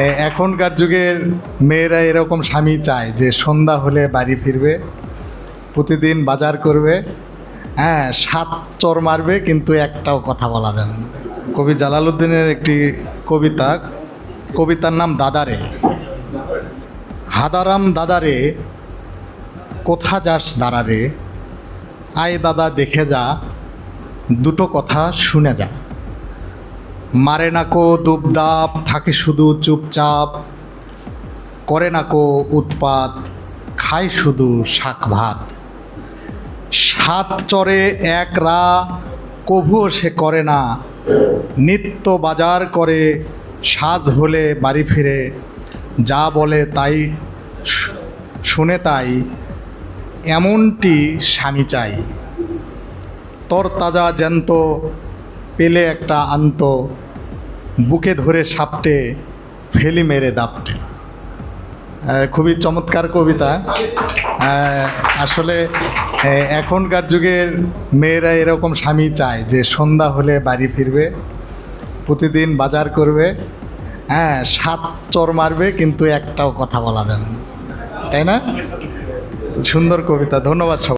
এখনকার যুগের মেয়েরা এরকম স্বামী চায় যে সন্ধ্যা হলে বাড়ি ফিরবে, প্রতিদিন বাজার করবে হ্যাঁ সাত চর মারবে, কিন্তু একটাও কথা বলা যাবে না। কবি জালালউদ্দিনের একটি কবিতা, কবিতার নাম দাদারে। হাদারাম দাদারে, কোথা যাস দাঁড়ারে? আয় দাদা, দেখে যা, দুটো কথা শুনে যা। মারে না কো দুবদাপ থাকে শুধু চুপচাপ। করে না কো উৎপাত, খায় শুধু শাক ভাত সাত চরে এক রা, কভুও সে করে না। নিত্য বাজার করে, সাজ হলে বাড়ি ফিরে। যা বলে তাই শুনে তাই, এমনটি স্বামী চাই। তর তাজা জ্যান্ত, পেলে একটা আন্ত। বুকে ধরে সাপটে ফেলি মেরে দাপটে। খুবই চমৎকার কবিতা। আসলে এখনকার যুগের মেয়েরা এরকম স্বামী চায় যে সন্ধ্যা হলে বাড়ি ফিরবে, প্রতিদিন বাজার করবে হ্যাঁ সাত চর মারবে, কিন্তু একটাও কথা বলা যাবে না। তাই না? সুন্দর কবিতা, ধন্যবাদ সবাই